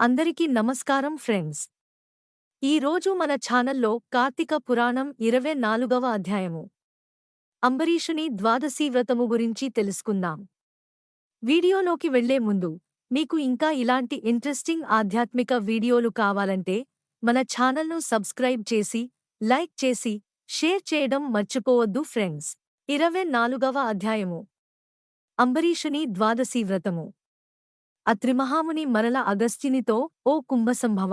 అందరికీ నమస్కారం ఫ్రెండ్స్. ఈ రోజు మన ఛానల్లో కార్తీక పురాణం ఇరవై నాలుగవ అధ్యాయము. అంబరీషుని ద్వాదశీ వ్రతము గురించి తెలుసుకుందాం. వీడియోలోకి వెళ్ళే ముందు మీకు ఇంకా ఇలాంటి ఇంట్రెస్టింగ్ ఆధ్యాత్మిక వీడియోలు కావాలంటే మన ఛానల్ను సబ్స్క్రైబ్ చేసి లైక్ చేసి షేర్ చేయడం మర్చిపోవద్దు ఫ్రెండ్స్. ఇరవై నాలుగవ అధ్యాయము. అంబరీషుని ద్వాదశీ వ్రతము. అత్రిమహాముని మరల అగస్త్యునితో ఓ కుంభసంభవ!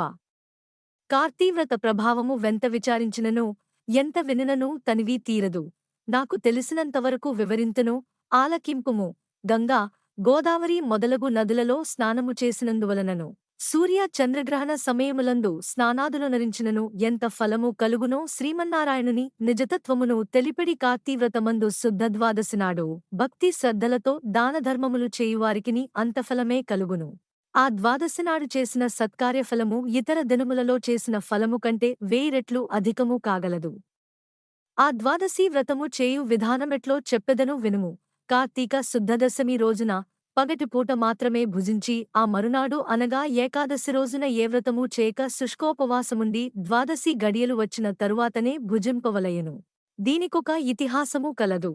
కార్తీవ్రత ప్రభావము వెంత విచారించినను ఎంత వినననూ తనివీ తీరదు. నాకు తెలిసినంతవరకు వివరింతను ఆలకింపుము. గంగా గోదావరి మొదలగు నదులలో స్నానము చేసినందువలనను. సూర్య చంద్రగ్రహణ సమయములందు స్నానాదులనరించినను ఎంత ఫలము కలుగునో శ్రీమన్నారాయణుని నిజతత్వమును తెలిపిడి కార్తీవ్రతమందు శుద్ధద్వాదశినాడు భక్తి శ్రద్ధలతో దానధర్మములు చేయువారికిని అంత ఫలమే కలుగును. ఆ ద్వాదశినాడు చేసిన సత్కార్యఫలము ఇతర దినములలో చేసిన ఫలము కంటే వేయి రెట్లు అధికము కాగలదు. ఆ ద్వాదశీ వ్రతము చేయు విధానమెట్లో చెప్పెదను వినుము. కార్తీక శుద్ధదశమి రోజున పగటిపూట మాత్రమే భుజించి ఆ మరునాడు అనగా ఏకాదశి రోజున ఏ వ్రతమూ చేయక శుష్కోపవాసముండి ద్వాదశి గడియలు వచ్చిన తరువాతనే భుజింపవలయను దీనికొక ఇతిహాసము కలదు.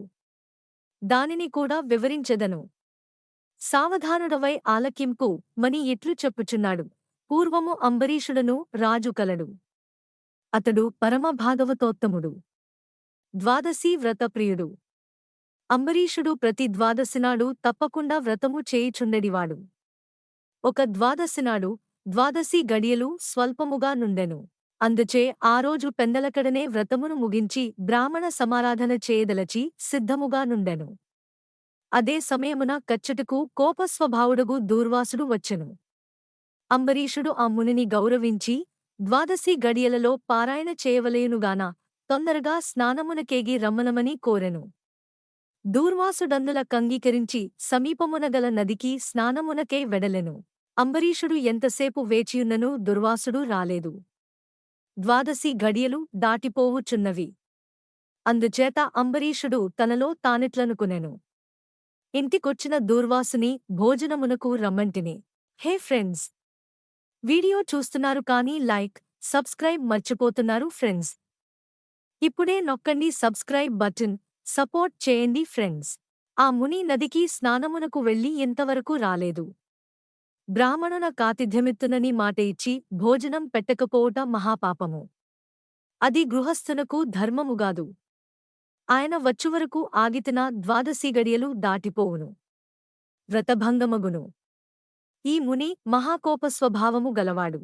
దానిని కూడా వివరించెదను. సావధానుడవై ఆలకింపు మని ఇట్లు చెప్పుచున్నాడు. పూర్వము అంబరీషుడను రాజు కలడు. అతడు పరమ భాగవతోత్తముడు ద్వాదశీ వ్రతప్రియుడు. అంబరీషుడు ప్రతి ద్వాదశినాడు తప్పకుండా వ్రతము చేయుచుండెడివాడు. ఒక ద్వాదశినాడు ద్వాదశి గడియలు స్వల్పముగా నుండెను. అందుచే ఆ రోజు పెందలకడనే వ్రతమును ముగించి బ్రాహ్మణ సమారాధన చేయదలచి సిద్ధముగా నుండెను. అదే సమయమున కచ్చటకు కోపస్వభావుడుగు దూర్వాసుడు వచ్చెను. అంబరీషుడు ఆ మునిని గౌరవించి ద్వాదశి గడియలలో పారాయణ చేయవలేనుగాన తొందరగా స్నానమునకేగి రమ్మనమని కోరెను. దూర్వాసుడందుల కంగీకరించి సమీపమునగల నదికి స్నానమునకే వెడలెను. అంబరీషుడు ఎంతసేపు వేచియున్ననూ దుర్వాసుడు రాలేదు. ద్వాదశి గడియలు దాటిపోవుచున్నవి. అందుచేత అంబరీషుడు తనలో తానిట్లనుకునెను. ఇంటికొచ్చిన దూర్వాసుని భోజనమునకు రమ్మంటిని. హే ఫ్రెండ్స్! వీడియో చూస్తున్నారు కానీ లైక్ సబ్స్క్రైబ్ మర్చిపోతున్నారు ఫ్రెండ్స్. ఇప్పుడే నొక్కండి సబ్స్క్రైబ్ బటన్. సపోర్ట్ చేయండి ఫ్రెండ్స్. ఆ ముని నదికి స్నానమునకు వెళ్ళి ఇంతవరకు రాలేదు. బ్రాహ్మణున కాతిథ్యమిత్తునని మాట ఇచ్చి భోజనం పెట్టకపోవుట మహాపాపము. అది గృహస్థునకు ధర్మముగాదు ఆయన వచ్చువరకు ఆగితిన ద్వాదశి గడియలు దాటిపోవును. వ్రతభంగమగును. ఈ ముని మహాకోపస్వభావము గలవాడు.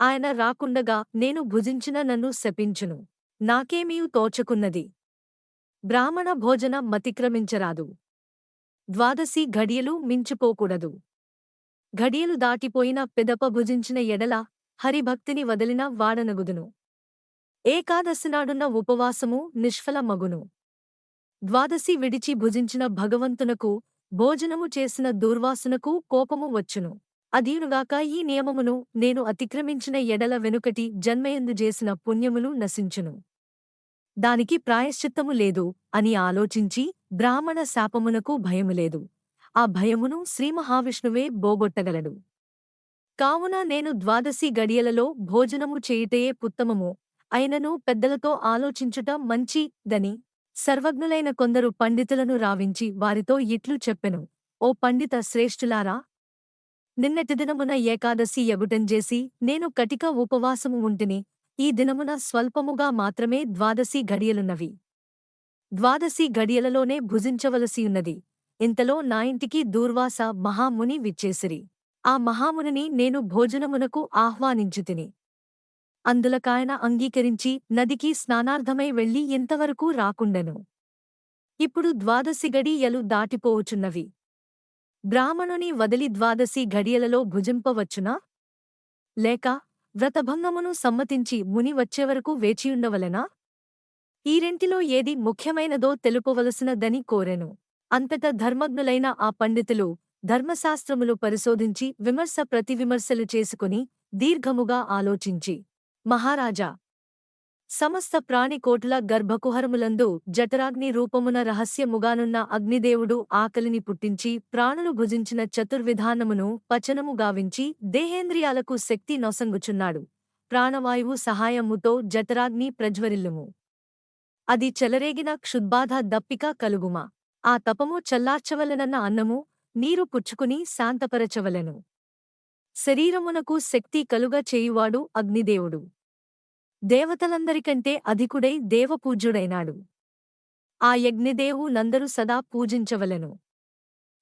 ఆయన రాకుండగా నేను భుజించిన నన్ను శపించును. నాకేమీ తోచకున్నది. బ్రాహ్మణ భోజనం మతిక్రమించరాదు. ద్వాదశి ఘడియలు మించిపోకూడదు. ఘడియలు దాటిపోయిన పెదప భుజించిన ఎడల హరిభక్తిని వదిలిన వాడనగుదును. ఏకాదశినాడున్న ఉపవాసము నిష్ఫలమగును. ద్వాదశి విడిచి భుజించిన భగవంతునకు భోజనము చేసిన దూర్వాసునకు కోపము వచ్చును. అదీనుగాక ఈ నియమమును నేను అతిక్రమించిన ఎడల వెనుకటి జన్మయందు చేసిన పుణ్యములు నశించును. దానికి ప్రాయశ్చిత్తము లేదు అని ఆలోచించి బ్రాహ్మణ శాపమునకు భయములేదు ఆ భయమును శ్రీమహావిష్ణువే బోగొట్టగలడు. కావున నేను ద్వాదశి గడియలలో భోజనము చేయుటయే ఉత్తమము అయినను పెద్దలతో ఆలోచించుట మంచిదని సర్వజ్ఞులైన కొందరు పండితులను రావించి వారితో ఇట్లు చెప్పెను. ఓ పండిత శ్రేష్ఠులారా! నిన్నటి దినమున ఏకాదశి ఎగుటంజేసి నేను కటిక ఉపవాసము ఉంటిని. ఈ దినమున స్వల్పముగా మాత్రమే ద్వాదశి గడియలున్నవి. ద్వాదశి గడియలలోనే భుజించవలసియున్నది. ఇంతలో నా ఇంటికి దూర్వాస మహాముని విచ్చేసిరి. ఆ మహామునిని నేను భోజనమునకు ఆహ్వానించుతిని. అందులకాయన అంగీకరించి నదికి స్నానార్థమై వెళ్ళి ఇంతవరకు రాకుండెను. ఇప్పుడు ద్వాదశి గడియలు దాటిపోవుచున్నవి బ్రాహ్మణుని వదిలి ద్వాదశి గడియలలో భుజింపవచ్చునా? లేక వ్రతభంగమును సమ్మతించి ముని వచ్చేవరకు వేచియుండవలెనా? ఈ రెంటిలో ఏది ముఖ్యమైనదో తెలుపవలసినదని కోరెను. అంతట ధర్మజ్ఞులైన ఆ పండితులు ధర్మశాస్త్రములు పరిశోధించి విమర్శ ప్రతివిమర్శలు చేసుకుని దీర్ఘముగా ఆలోచించి మహారాజా సమస్త ప్రాణికోటుల గర్భకుహరములందు జఠరాగ్ని రూపమున రహస్యముగానున్న అగ్నిదేవుడు ఆకలిని పుట్టించి ప్రాణులు భుజించిన చతుర్విధానమును పచనము గావించి దేహేంద్రియాలకు శక్తి నొసంగుచున్నాడు. ప్రాణవాయువు సహాయముతో జఠరాగ్ని ప్రజ్వరిల్లుము. అది చెలరేగిన క్షుద్బాధ దప్పిక కలుగుమా? ఆ తపము చల్లార్చవలనన్న అన్నము నీరు పుచ్చుకుని శాంతపరచవలెను. శరీరమునకు శక్తి కలుగ చేయువాడు అగ్నిదేవుడు. దేవతలందరికంటే అధికుడై దేవపూజ్యుడైనాడు. ఆ యజ్ఞదేవునందరూ సదా పూజించవలెను.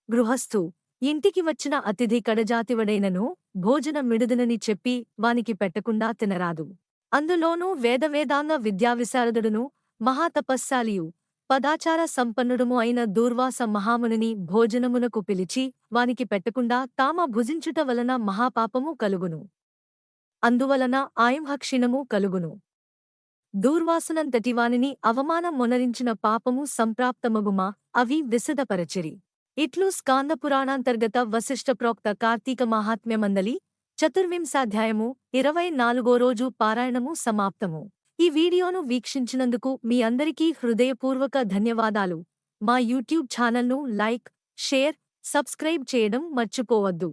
గృహస్థు ఇంటికి వచ్చిన అతిథి కడజాతివడైనను భోజన మిడుదనని చెప్పి వానికి పెట్టకుండా తినరాదు. అందులోనూ వేదవేదాంగ విద్యావిశారదుడును మహాతపస్శాలియు పదాచార సంపన్నుడుము అయిన దూర్వాస మహామునిని భోజనమునకు పిలిచి వానికి పెట్టకుండా తామ భుజించుట వలన మహాపాపము కలుగును. అందువలన ఆయంహక్షీణము కలుగును. దూర్వాసునంతటివానిని అవమానం మొనరించిన పాపము సంప్రాప్తమగుమా? అవి విశదపరచిరి. ఇట్లు స్కాందపురాణాంతర్గత వశిష్ఠ ప్రోక్త కార్తీక మహాత్మ్యమందలి చతుర్వింశాధ్యాయము ఇరవై నాలుగో రోజు పారాయణము సమాప్తము. ఈ వీడియోను వీక్షించినందుకు మీ అందరికీ హృదయపూర్వక ధన్యవాదాలు. మా యూట్యూబ్ ఛానల్ను లైక్ షేర్ సబ్స్క్రైబ్ చేయడం మర్చిపోవద్దు.